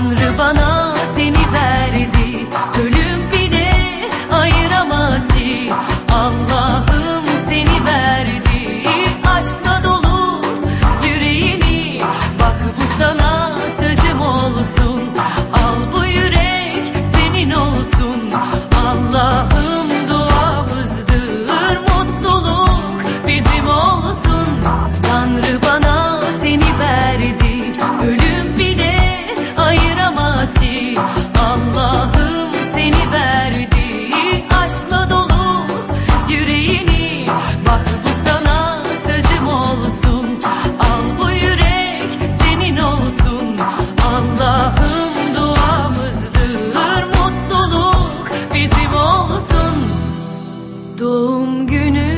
Tanrı bana Doğum günü